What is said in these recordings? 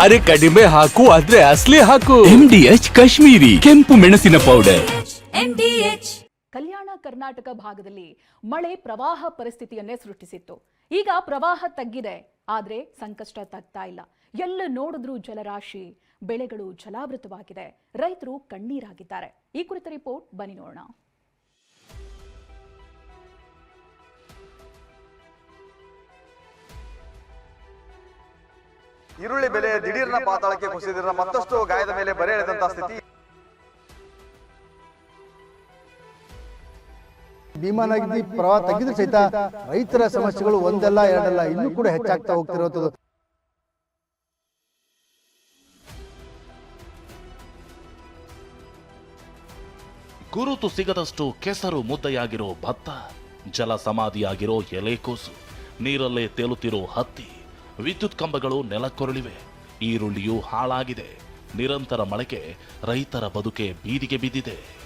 ಅರೆ ಕಡಿಮೆ ಹಾಕು ಆದ್ರೆ ಅಸ್ಲಿ ಹಾಕು. ಎಂ ಡಿ ಎಚ್ ಕಾಶ್ಮೀರಿ ಕೆಂಪು ಮೆಣಸಿನ ಪೌಡರ್ ಕಲ್ಯಾಣ ಕರ್ನಾಟಕ ಭಾಗದಲ್ಲಿ ಮಳೆ ಪ್ರವಾಹ ಪರಿಸ್ಥಿತಿಯನ್ನೇ ಸೃಷ್ಟಿಸಿತ್ತು. ಈಗ ಪ್ರವಾಹ ತಗ್ಗಿದೆ ಆದ್ರೆ ಸಂಕಷ್ಟ ತಗ್ತಾ ಇಲ್ಲ. ಎಲ್ಲ ನೋಡಿದ್ರೂ ಜಲರಾಶಿ ಬೆಳೆಗಳು ಜಲಾವೃತವಾಗಿದೆ. ರೈತರು ಕಣ್ಣೀರಾಗಿದ್ದಾರೆ. ಈ ಕುರಿತ ರಿಪೋರ್ಟ್ ಬನ್ನಿ ನೋಡೋಣ. ಈರುಳ್ಳಿ ಬೆಲೆ ದಿಢೀರ್ನ ಪಾತಾಳಕ್ಕೆ ಕುಸಿದಿರ ಮತ್ತಷ್ಟು ಗಾಯದ ಮೇಲೆ ಬರೆ ಎಳೆದಂತಹ ಸ್ಥಿತಿ. ಭೀಮಾ ನದಿ ಪ್ರವಾಹ ತೆಗೆದ್ರೆ ಸಹಿತ ರೈತರ ಸಮಸ್ಯೆಗಳು ಒಂದಲ್ಲ ಎರಡಲ್ಲ ಇನ್ನೂ ಕೂಡ ಹೆಚ್ಚಾಗ್ತಾ ಹೋಗ್ತಿರೋದು. ಗುರುತು ಸಿಗದಷ್ಟು ಕೆಸರು ಮುದ್ದೆಯಾಗಿರೋ ಭತ್ತ ಜಲ ಸಮಾಧಿಯಾಗಿರೋ ಎಲೆಕೋಸು ನೀರಲ್ಲೇ ತೇಲುತ್ತಿರೋ ಹತ್ತಿ. ವಿದ್ಯುತ್ ಕಂಬಗಳು ನೆಲಕ್ಕೊರಳಿವೆ ಈರುಳ್ಳಿಯು ಹಾಳಾಗಿದೆ. ನಿರಂತರ ಮಳೆಗೆ ರೈತರ ಬದುಕೆ ಬೀದಿಗೆ ಬಿದ್ದಿದೆ.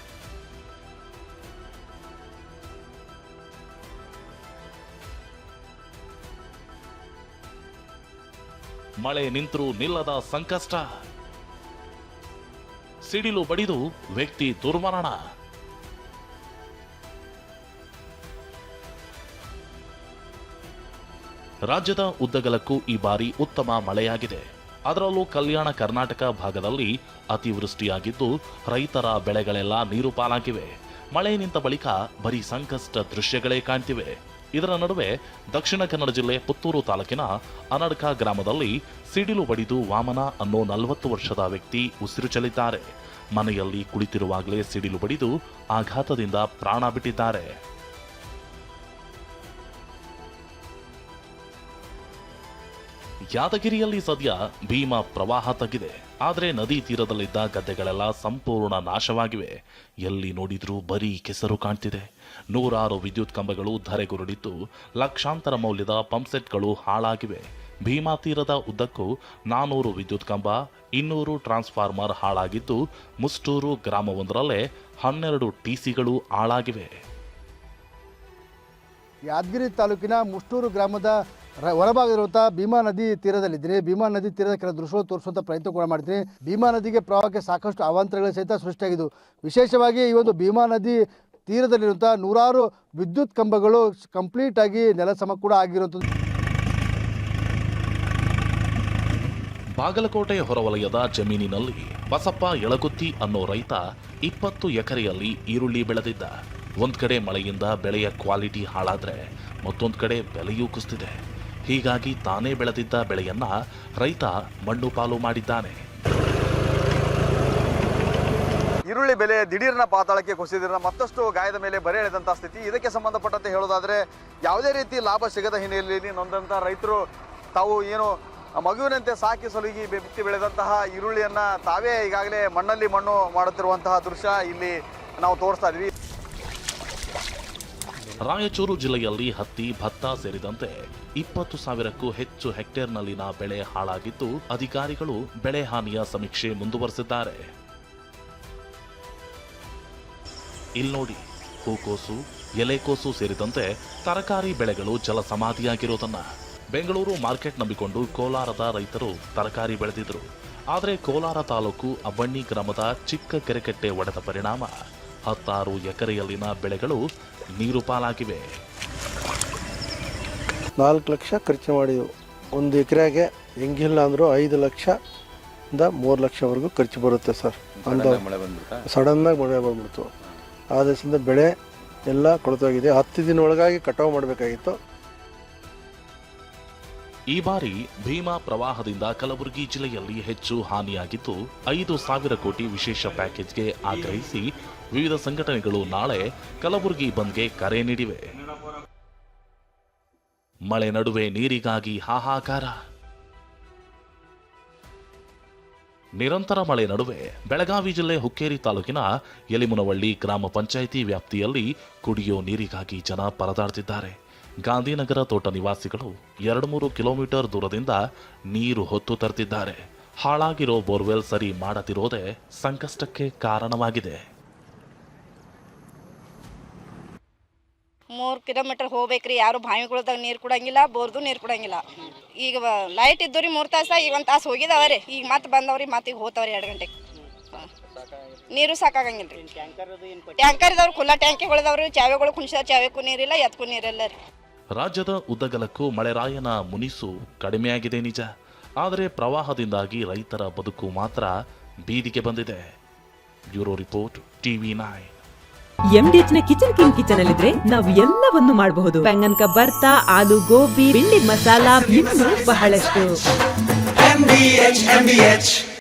ಮಳೆ ನಿಂತರೂ ನಿಲ್ಲದ ಸಂಕಷ್ಟ. ಸಿಡಿಲು ಬಡಿದು ವ್ಯಕ್ತಿ ದುರ್ಮರಣ. ರಾಜ್ಯದ ಉದ್ದಗಲಕ್ಕೂ ಈ ಬಾರಿ ಉತ್ತಮ ಮಳೆಯಾಗಿದೆ. ಅದರಲ್ಲೂ ಕಲ್ಯಾಣ ಕರ್ನಾಟಕ ಭಾಗದಲ್ಲಿ ಅತಿವೃಷ್ಟಿಯಾಗಿದ್ದು, ರೈತರ ಬೆಳೆಗಳೆಲ್ಲ ನೀರು ಪಾಲಾಗಿವೆ. ಮಳೆ ನಿಂತ ಬಳಿಕ ಬರೀ ಸಂಕಷ್ಟ ದೃಶ್ಯಗಳೇ ಕಾಣ್ತಿವೆ. ಇದರ ನಡುವೆ ದಕ್ಷಿಣ ಕನ್ನಡ ಜಿಲ್ಲೆ ಪುತ್ತೂರು ತಾಲೂಕಿನ ಅನಡ್ಕ ಗ್ರಾಮದಲ್ಲಿ ಸಿಡಿಲು ಬಡಿದು ವಾಮನ ಅನ್ನೋ ನಲವತ್ತು ವರ್ಷದ ವ್ಯಕ್ತಿ ಉಸಿರು ಚೆಲ್ಲಿದ್ದಾರೆ. ಮನೆಯಲ್ಲಿ ಕುಳಿತಿರುವಾಗಲೇ ಸಿಡಿಲು ಬಡಿದು ಆಘಾತದಿಂದ ಪ್ರಾಣ ಬಿಟ್ಟಿದ್ದಾರೆ. ಯಾದಗಿರಿಯಲ್ಲಿ ಸದ್ಯ ಭೀಮಾ ಪ್ರವಾಹ ತಗ್ಗಿದೆ. ಆದರೆ ನದಿ ತೀರದಲ್ಲಿದ್ದ ಗದ್ದೆಗಳೆಲ್ಲ ಸಂಪೂರ್ಣ ನಾಶವಾಗಿವೆ. ಎಲ್ಲಿ ನೋಡಿದ್ರೂ ಬರೀ ಕೆಸರು ಕಾಣ್ತಿದೆ. ನೂರಾರು ವಿದ್ಯುತ್ ಕಂಬಗಳು ಧರೆಗುರುಳಿದ್ದು ಲಕ್ಷಾಂತರ ಮೌಲ್ಯದ ಪಂಪ್ಸೆಟ್ಗಳು ಹಾಳಾಗಿವೆ. ಭೀಮಾ ತೀರದ ಉದ್ದಕ್ಕೂ ನಾನೂರು ವಿದ್ಯುತ್ ಕಂಬ, ಇನ್ನೂರು ಟ್ರಾನ್ಸ್ಫಾರ್ಮರ್ ಹಾಳಾಗಿದ್ದು ಮುಸ್ಟೂರು ಗ್ರಾಮವೊಂದರಲ್ಲೇ ಹನ್ನೆರಡು ಟಿಸಿಗಳು ಹಾಳಾಗಿವೆ. ಯಾದಗಿರಿ ತಾಲೂಕಿನ ಮುಷ್ಟೂರು ಗ್ರಾಮದ ಹೊರಭಾಗದಲ್ಲಿರುವಂಥ ಭೀಮಾ ನದಿ ತೀರದಲ್ಲಿದ್ದೀನಿ. ಭೀಮಾ ನದಿ ತೀರದ ಕೆಲ ದೃಶ್ಯಗಳು ತೋರಿಸುವಂಥ ಪ್ರಯತ್ನ ಕೂಡ ಮಾಡ್ತೀನಿ. ಭೀಮಾ ನದಿಗೆ ಪ್ರವಾಹಕ್ಕೆ ಸಾಕಷ್ಟು ಅವಾಂತರಗಳು ಸಹಿತ ಸೃಷ್ಟಿಯಾಗಿದ್ದು, ವಿಶೇಷವಾಗಿ ಈ ಒಂದು ಭೀಮಾ ನದಿ ತೀರದಲ್ಲಿರುವಂಥ ನೂರಾರು ವಿದ್ಯುತ್ ಕಂಬಗಳು ಕಂಪ್ಲೀಟ್ ಆಗಿ ನೆಲಸಮ ಕೂಡ ಆಗಿರುವಂಥದ್ದು. ಬಾಗಲಕೋಟೆ ಹೊರವಲಯದ ಜಮೀನಿನಲ್ಲಿ ಬಸಪ್ಪ ಎಳಗುತ್ತಿ ಅನ್ನೋ ರೈತ ಇಪ್ಪತ್ತು ಎಕರೆಯಲ್ಲಿ ಈರುಳ್ಳಿ ಬೆಳೆದಿದ್ದ. ಒಂದ್ ಕಡೆ ಮಳೆಯಿಂದ ಬೆಳೆಯ ಕ್ವಾಲಿಟಿ ಹಾಳಾದ್ರೆ ಮತ್ತೊಂದು ಕಡೆ ಬೆಲೆಯೂ ಕುಸಿದಿದೆ ಹೀಗಾಗಿ ತಾನೇ ಬೆಳೆದಿದ್ದ ಬೆಳೆಯನ್ನ ರೈತ ಮಣ್ಣು ಪಾಲು ಮಾಡಿದ್ದಾನೆ. ಈರುಳ್ಳಿ ಬೆಲೆ ದಿಢೀರ್ನ ಪಾತಾಳಕ್ಕೆ ಕುಸಿದಿರ ಮತ್ತಷ್ಟು ಗಾಯದ ಮೇಲೆ ಬರೆ ಎಳೆದಂತಹ ಸ್ಥಿತಿ. ಇದಕ್ಕೆ ಸಂಬಂಧಪಟ್ಟಂತೆ ಹೇಳೋದಾದ್ರೆ ಯಾವುದೇ ರೀತಿ ಲಾಭ ಸಿಗದ ಹಿನ್ನೆಲೆಯಲ್ಲಿ ನೊಂದಂತಹ ರೈತರು ತಾವು ಏನು ಮಗುವಿನಂತೆ ಸಾಕಿ ಸಲುಗಿ ಬಿತ್ತಿ ಬೆಳೆದಂತಹ ಈರುಳ್ಳಿಯನ್ನ ತಾವೇ ಈಗಾಗಲೇ ಮಣ್ಣಲ್ಲಿ ಮಣ್ಣು ಮಾಡುತ್ತಿರುವಂತಹ ದೃಶ್ಯ ಇಲ್ಲಿ ನಾವು ತೋರಿಸ್ತಾ ಇದ್ವಿ ರಾಯಚೂರು ಜಿಲ್ಲೆಯಲ್ಲಿ ಹತ್ತಿ, ಭತ್ತ ಸೇರಿದಂತೆ ಇಪ್ಪತ್ತು ಸಾವಿರಕ್ಕೂ ಹೆಚ್ಚು ಹೆಕ್ಟೇರ್ನಲ್ಲಿನ ಬೆಳೆ ಹಾಳಾಗಿದ್ದು, ಅಧಿಕಾರಿಗಳು ಬೆಳೆ ಹಾನಿಯ ಸಮೀಕ್ಷೆ ಮುಂದುವರೆಸಿದ್ದಾರೆ. ಇಲ್ನೋಡಿ ನೋಡಿ, ಹೂಕೋಸು, ಎಲೆಕೋಸು ಸೇರಿದಂತೆ ತರಕಾರಿ ಬೆಳೆಗಳು ಜಲ ಸಮಾಧಿಯಾಗಿರೋದನ್ನ ಬೆಂಗಳೂರು ಮಾರ್ಕೆಟ್ ನಂಬಿಕೊಂಡು ಕೋಲಾರದ ರೈತರು ತರಕಾರಿ ಬೆಳೆದಿದ್ರು. ಆದರೆ ಕೋಲಾರ ತಾಲೂಕು ಅಬ್ಬಣ್ಣಿ ಗ್ರಾಮದ ಚಿಕ್ಕ ಕೆರೆಕಟ್ಟೆ ಒಡೆದ ಪರಿಣಾಮ. ಹತ್ತಾರು ಎಕರೆಯಲ್ಲಿನ ಬೆಳೆಗಳು ನೀರು ಪಾಲಾಗಿವೆ. ನಾಲ್ಕು ಲಕ್ಷ ಖರ್ಚು ಮಾಡಿದೆವು ಒಂದು ಎಕರೆಗೆ ಹೆಂಗಿಲ್ಲ ಅಂದರೂ ಐದು ಲಕ್ಷದಿಂದ ಮೂರು ಲಕ್ಷವರೆಗೂ ಖರ್ಚು ಬರುತ್ತೆ ಸರ್. ಅಂದ ಸಡನ್ನಾಗಿ ಮಳೆ ಬಂದ್ಬಿಡ್ತು. ಆ ದೇಶದಿಂದ ಬೆಳೆ ಎಲ್ಲ ಕೊಳತೋಗಿದೆ ಹತ್ತು ದಿನ ಒಳಗಾಗಿ ಕಟಾವು ಮಾಡಬೇಕಾಗಿತ್ತು. ಈ ಬಾರಿ ಭೀಮಾ ಪ್ರವಾಹದಿಂದ ಕಲಬುರಗಿ ಜಿಲ್ಲೆಯಲ್ಲಿ ಹೆಚ್ಚು ಹಾನಿಯಾಗಿದ್ದು ಐದು ಸಾವಿರ ಕೋಟಿ ವಿಶೇಷ ಪ್ಯಾಕೇಜ್ಗೆ ಆಗ್ರಹಿಸಿ ವಿವಿಧ ಸಂಘಟನೆಗಳು ನಾಳೆ ಕಲಬುರಗಿ ಬಂದ್ಗೆ ಕರೆ ನೀಡಿವೆ. ಮಳೆ ನಡುವೆ ನೀರಿಗಾಗಿ ಹಾಹಾಕಾರ. ನಿರಂತರ ಮಳೆ ನಡುವೆ ಬೆಳಗಾವಿ ಜಿಲ್ಲೆ ಹುಕ್ಕೇರಿ ತಾಲೂಕಿನ ಯಲಿಮುನವಳ್ಳಿ ಗ್ರಾಮ ಪಂಚಾಯಿತಿ ವ್ಯಾಪ್ತಿಯಲ್ಲಿ ಕುಡಿಯೋ ನೀರಿಗಾಗಿ ಜನ ಪರದಾಡ್ತಿದ್ದಾರೆ. ಗಾಂಧಿನಗರ ತೋಟ ನಿವಾಸಿಗಳು ಎರಡು ಮೂರು ಕಿಲೋಮೀಟರ್ ದೂರದಿಂದ ನೀರು ಹೊತ್ತು ತರ್ತಿದ್ದಾರೆ. ಹಾಳಾಗಿರೋ ಬೋರ್ವೆಲ್ ಸರಿ ಮಾಡದಿರೋದೇ ಸಂಕಷ್ಟಕ್ಕೆ ಕಾರಣವಾಗಿದೆ. ಮೂರು ಕಿಲೋಮೀಟರ್ ಹೋಗ್ಬೇಕ್ರಿ, ಯಾರು ಬಾವಿಗಳದಾಗ ನೀರು ಕುಡಂಗಿಲ್ಲ, ಬೋರ್ದು ನೀರು ಕೊಡಂಗಿಲ್ಲ. ಈಗ ಲೈಟ್ ಇದ್ದು ರೀ ಮೂರು ತಾಸ, ಈಗ ಒಂದು ತಾಸು ಹೋಗಿದಾವ್ರಿ. ಈಗ ಮತ್ತೆ ಬಂದವ್ರಿ, ಮತ್ತೆ ಈಗ ಹೋತಾವ್ರಿ ಎರಡು ಗಂಟೆಗೆ. ನೀರು ಸಾಕಾಗಂಗಿಲ್ಲ ರೀ ಟ್ಯಾಂಕರ್ ಇದಾವ್ರು ಖುಲ್ಲಾ ಟ್ಯಾಂಕಿಗಳದವ್ರು ಚಾವೆಗಳು ಕುಣಿಸಿದ ಚಾವೆಕ್ಕೂ ನೀರಿಲ್ಲ ಎತ್ಕೂ ನೀರಿಲ್ಲ ರೀ. ರಾಜ್ಯದ ಉದ್ದಗಲಕ್ಕೂ ಮಳೆರಾಯನ ಮುನಿಸು ಕಡಿಮೆಯಾಗಿದೆ ನಿಜ. ಆದರೆ ಪ್ರವಾಹದಿಂದಾಗಿ ರೈತರ ಬದುಕು ಮಾತ್ರ ಬೀದಿಗೆ ಬಂದಿದೆ. Bureau report TV nine. ಎಂಡಿಎಚ್ನ kitchen king kitchen ಅಲ್ಲಿದ್ರೆ ನಾವು ಎಲ್ಲವನ್ನು ಮಾಡಬಹುದು. ಬೆಂಗನ್ಕ ಬರ್ತಾ ಆಲೂ ಗೋಬಿ ಬಿಂಡಿ ಮಸಾಲಾ ಬಹಳಷ್ಟು.